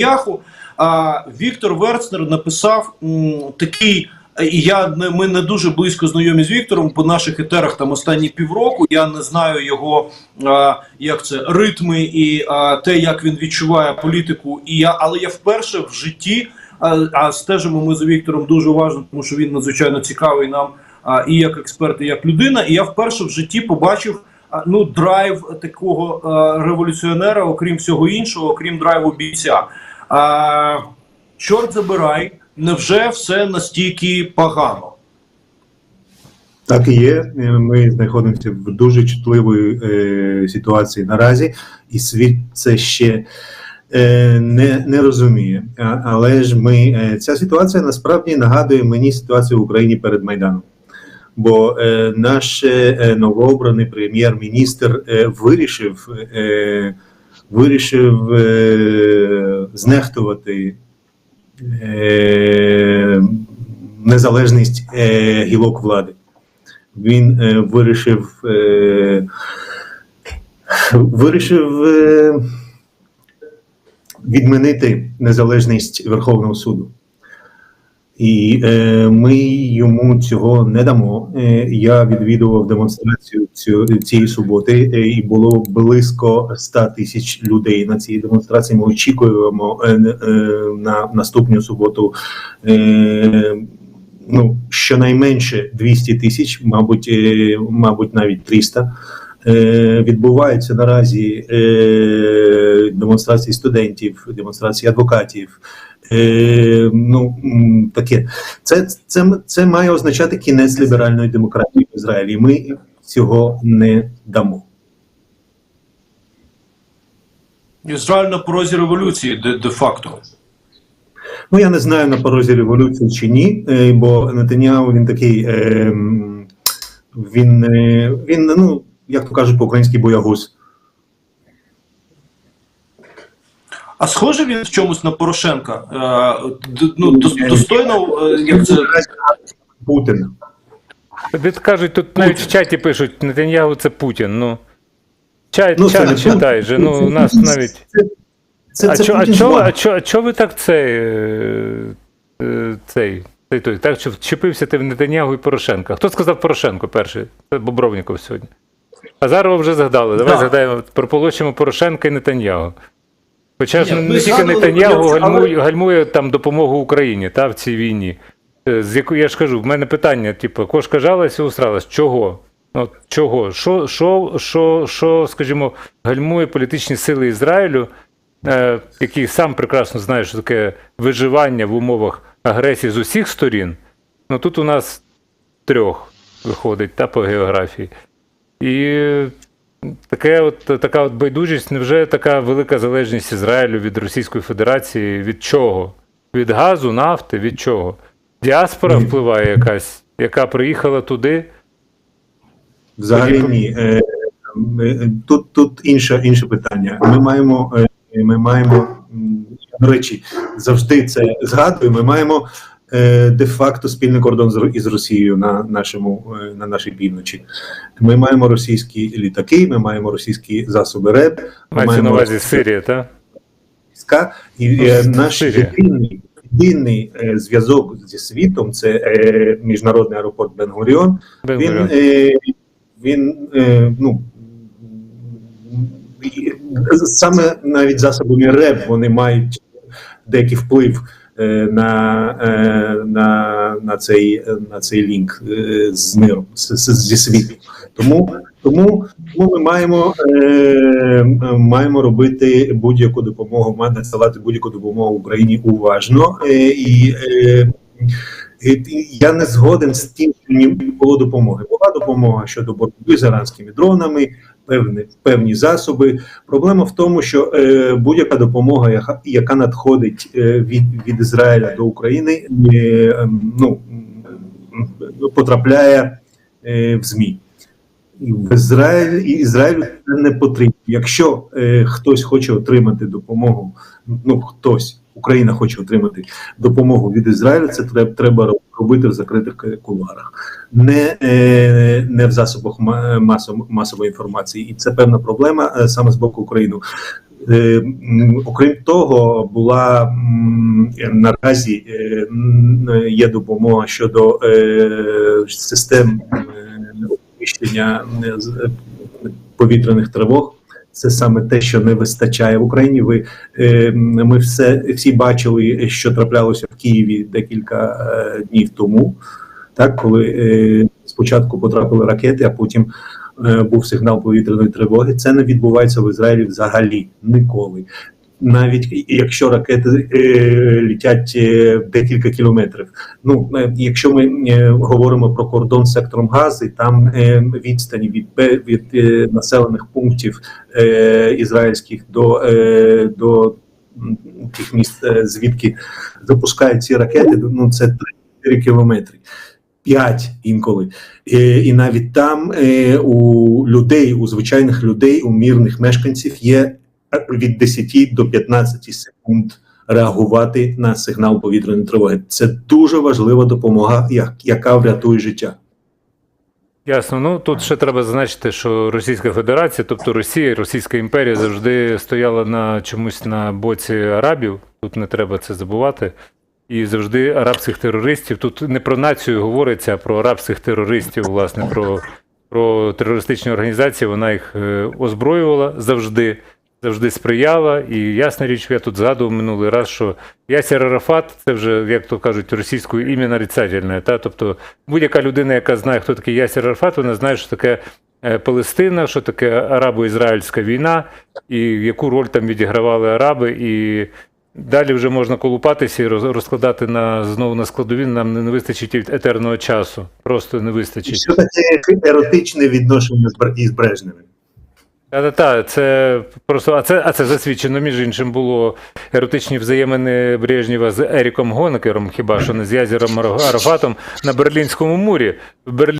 Нетаньяху. А Віктор Верцнер написав такий. І я ми не дуже близько знайомі з Віктором по наших етерах там останні півроку. Я не знаю його а, як це ритми і а, те, як він відчуває політику. І я, але я вперше в житті, а, а стежимо ми за Віктором дуже уважно, тому що він надзвичайно цікавий нам а, і як експерт, і як людина. І я вперше в житті побачив а, ну драйв такого а, революціонера, окрім всього іншого, окрім драйву бійця. А, чорт забирай, невже все настільки погано? Так і є. Ми знаходимося в дуже чутливої е, ситуації наразі, і світ це ще е, не, не розуміє. А, але ж ми е, ця ситуація насправді нагадує мені ситуацію в Україні перед Майданом. Бо е, наш е, новообраний прем'єр-міністр е, вирішив, е, вирішив е, знехтувати е, незалежність е, гілок влади він е, вирішив е, вирішив е, відмінити незалежність Верховного суду. І е, ми йому цього не дамо. Е, я відвідував демонстрацію цю, цієї суботи, е, і було близько 100 тисяч людей на цій демонстрації. Ми очікуємо е, е, на наступну суботу. Е, ну, щонайменше 200 тисяч, мабуть, е, мабуть, навіть 300. Е, Відбуваються наразі е, демонстрації студентів, демонстрації адвокатів. Е, ну, таке. Це, це, це має означати кінець ліберальної демократії в Ізраїлі. Ми цього не дамо. Ізраїль на порозі революції, де, де-факто. Ну, я не знаю на порозі революції чи ні, е, бо Нетаняhu він такий, е, він, е, він, ну, як то кажуть по-українськи, боягуз. А схоже він в чомусь на Порошенка? Е, ну, достойно, е, як це Путін. Тобі кажуть, тут навіть в чаті пишуть, Нетаньягу це Путін. Ну. Чат, Ну, чат читай же. Ну, у нас навіть. Це, а це чо, а, Путін чо, а, чо, а чо ви так цей, е, цей, цей той, так що вчепився ти в Нетаньягу і Порошенка? Хто сказав Порошенко перший? Це Бобровніков сьогодні. Азарова вже згадали. Давай Так. згадаємо, прополучимо Порошенка і Нетаньягу. Хоча ж не тільки Нетаньягу гальмує, гальмує там допомогу Україні та, в цій війні. Е, З якої я ж кажу, в мене питання: типу, кошка жалась і усралась. Чого? От чого? Що, що, що, що, скажімо, гальмує політичні сили Ізраїлю, е, який сам прекрасно знає, що таке виживання в умовах агресії з усіх сторін. Ну тут у нас трьох виходить та по географії. І таке от, така от байдужість, невже така велика залежність Ізраїлю від Російської Федерації? Від чого? Від газу, нафти, від чого? Діаспора Ні. впливає якась, яка приїхала туди. Взагалі ні. Е, е, Тут, тут інше, інше питання. Ми маємо, е, ми маємо, до речі, завжди це згадую. Ми маємо де-факто спільний кордон із Росією на нашому е, на нашій півночі. Ми маємо російські літаки, ми маємо російські засоби ми Мається на увазі Сирія, так? війська, і Ну, е, наш єдиний, єдиний е, зв'язок зі світом це е, міжнародний аеропорт Бен-Гуріон. Він, е, він е, ну, саме навіть засобами РЕБ вони мають деякий вплив е, на, е, на, на, цей, на цей лінк е, з миром, зі світом. Тому, тому, ми маємо, е, маємо робити будь-яку допомогу, маємо надсилати будь-яку допомогу Україні уважно. Е, е, і я не згоден з тим, що не було допомоги. Була допомога щодо боротьби з іранськими дронами, певні, певні засоби. Проблема в тому, що е, будь-яка допомога, яка, яка надходить е, від, від Ізраїля до України, е, ну, потрапляє е, в ЗМІ. І в Ізраїль, і Ізраїлю це не потрібно. Якщо е, хтось хоче отримати допомогу, ну хтось, Україна хоче отримати допомогу від Ізраїля, це треба, треба робити в закритих кулуарах, не, е, не в засобах ма- масової інформації. І це певна проблема е, саме з боку України. Е, Окрім того, була наразі є допомога щодо систем повітряних тривог. Це саме те, що не вистачає в Україні. Ви е, ми все всі бачили, що траплялося в Києві декілька е, днів тому, так коли е, спочатку потрапили ракети, а потім був сигнал повітряної тривоги. Це не відбувається в Ізраїлі взагалі ніколи. Навіть якщо ракети е, літять е, декілька кілометрів. Ну е, якщо ми говоримо про кордон сектором Гази, там відстані від, від населених пунктів ізраїльських до, до тих міст, звідки запускають ці ракети, ну це 3-4 кілометри. 5 інколи. Е, і навіть там е, у людей, у звичайних людей, у мирних мешканців є від 10 до 15 секунд реагувати на сигнал повітряної тривоги. Це дуже важлива допомога, яка врятує життя. Ясно. Ну тут ще треба зазначити, що Російська Федерація, тобто Росія, Російська імперія завжди стояла на чомусь на боці арабів. Тут не треба це забувати. І завжди арабських терористів. Тут не про націю говориться, а про арабських терористів, власне, про, про терористичні організації. Вона їх е, озброювала завжди, завжди сприяла. І ясна річ, я тут згадував минулий раз, що Ясер Арафат це вже, як то кажуть, російською ім'я нарицательне. Та? Тобто будь-яка людина, яка знає, хто такий Ясер Арафат, вона знає, що таке е, Палестина, що таке арабо-ізраїльська війна, і яку роль там відігравали араби. І далі вже можна колупатися і роз- розкладати на знову на складові. Нам не вистачить етерного часу. Просто не І вистачить. що таке еротичне відношення із Брежневим? Та, та, це просто, а це, а це засвідчено, між іншим, було еротичні взаємини Брежнєва з Еріком Гонекером, хіба що не з Язером Арафатом на Берлінському мурі.